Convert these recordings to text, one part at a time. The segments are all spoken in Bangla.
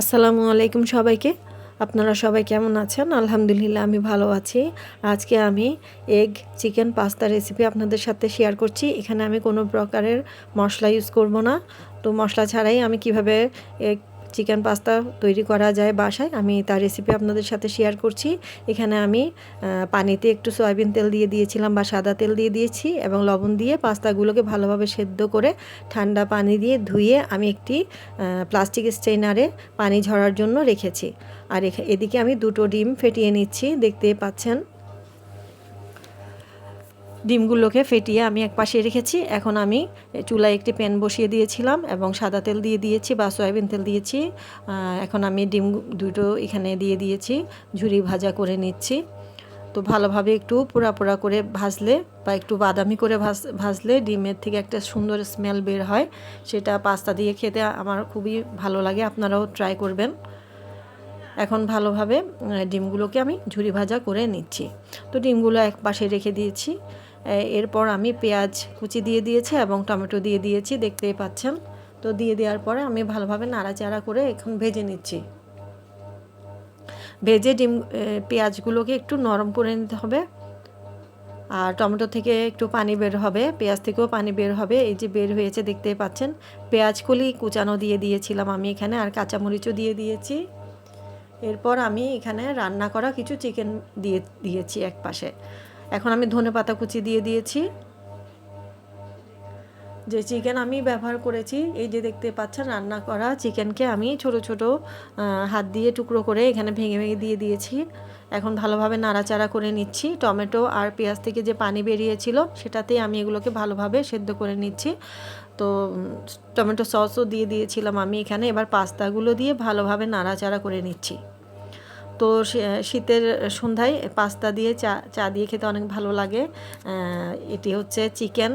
আসসালামু আলাইকুম সবাইকে। আপনারা সবাই কেমন আছেন? আলহামদুলিল্লাহ, আমি ভালো আছি। আজকে আমি এগ চিকেন পাস্তা রেসিপি আপনাদের সাথে শেয়ার করছি। এখানে আমি কোনো প্রকারের মশলা ইউজ করব না। তো মশলা ছাড়াই আমি কীভাবে এগ চিকেন পাস্তা তৈরি করা যায় বাসায়। আমি তার রেসিপি আপনাদের সাথে শেয়ার করছি। এখানে আমি পানিতে একটু সয়াবিন তেল দিয়ে দিয়েছিলাম বা সাদা তেল দিয়ে দিয়েছি এবং লবণ দিয়ে পাস্তাগুলোকে ভালোভাবে সেদ্ধ করে ঠান্ডা পানি দিয়ে ধুয়ে আমি একটি প্লাস্টিক স্ট্রেনারে পানি ঝরার জন্য রেখেছি। আর এদিকে আমি দুটো ডিম ফেটিয়ে নিচ্ছি। দেখতে পাচ্ছেন ডিমগুলোকে ফেটিয়ে আমি এক পাশে রেখেছি। এখন আমি চুলায় একটি প্যান বসিয়ে দিয়েছিলাম এবং সাদা তেল দিয়ে দিয়েছি বা সয়াবিন তেল দিয়েছি। এখন আমি ডিম দুটো এখানে দিয়ে দিয়েছি, ঝুরি ভাজা করে নিচ্ছি। তো ভালোভাবে একটু পোড়া পোড়া করে ভাজলে বা একটু বাদামি করে ভাজ, ভাজলে ডিমের থেকে একটা সুন্দর স্মেল বের হয়। সেটা পাস্তা দিয়ে খেতে আমার খুবই ভালো লাগে, আপনারাও ট্রাই করবেন। এখন ভালোভাবে ডিমগুলোকে আমি ঝুরি ভাজা করে নিচ্ছি। তো ডিমগুলো এক পাশে রেখে দিয়েছি। এরপর আমি পেঁয়াজ কুচি দিয়ে দিয়েছি এবং টমেটো দিয়ে দিয়েছি, দেখতেই পাচ্ছেন। তো দিয়ে দেওয়ার পরে আমি ভালোভাবে নাড়াচাড়া করে এখন ভেজে নিচ্ছি। ভেজে ডিম পেঁয়াজগুলোকে একটু নরম করে নিতে হবে। আর টমেটো থেকে একটু পানি বের হবে, পেঁয়াজ থেকেও পানি বের হবে, এই যে বের হয়েছে দেখতেই পাচ্ছেন। পেঁয়াজ কুচানো দিয়ে দিয়েছিলাম আমি এখানে, আর কাঁচামরিচও দিয়ে দিয়েছি। এরপর আমি এখানে রান্না করা কিছু চিকেন দিয়ে, দিয়েছি এক পাশে এখন আমি ধনে পাতা কুচি দিয়ে দিয়েছি। যে চিকেন আমি ব্যবহার করেছি, এই যে দেখতে পাচ্ছেন রান্না করা চিকেনকে আমি ছোট ছোট হাত দিয়ে টুকরো করে এখানে ভেঙে ভেঙে দিয়ে দিয়েছি। এখন ভালোভাবে নাড়াচাড়া করে নিচ্ছি। টমেটো আর পেঁয়াজ থেকে যে পানি বেরিয়েছিল সেটাতেই আমি এগুলোকে ভালোভাবে সেদ্ধ করে নিচ্ছি। তো টমেটো সসও দিয়ে দিয়েছিলাম আমি এখানে। এবার পাস্তাগুলো দিয়ে ভালোভাবে নাড়াচাড়া করে নিচ্ছি। তো শীতের সন্ধ্যায় পাস্তা দিয়ে চা চা দিয়ে খেতে অনেক ভালো লাগে। এটি হচ্ছে চিকেন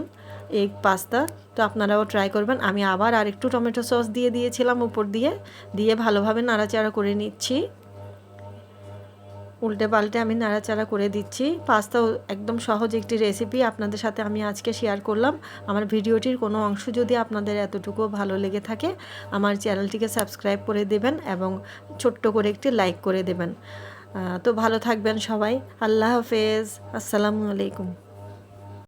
এগ পাস্তা। তো আপনারাও ট্রাই করবেন। আমি আবার আরেকটু টমেটো সস দিয়ে দিয়েছিলাম উপর দিয়ে। দিয়ে ভালোভাবে নাড়াচাড়া করে নিচ্ছি। উল্টে পাল্টে আমি নাড়াচাড়া করে দিচ্ছি। পাস্তাও একদম সহজ একটি রেসিপি আপনাদের সাথে আমি আজকে শেয়ার করলাম। আমার ভিডিওটির কোনো অংশ যদি আপনাদের এতটুকু ভালো লেগে থাকে, আমার চ্যানেলটিকে সাবস্ক্রাইব করে দেবেন এবং ছোট্ট করে একটি লাইক করে দেবেন। তো ভালো থাকবেন সবাই। আল্লাহ হাফেজ। আসসালামু আলাইকুম।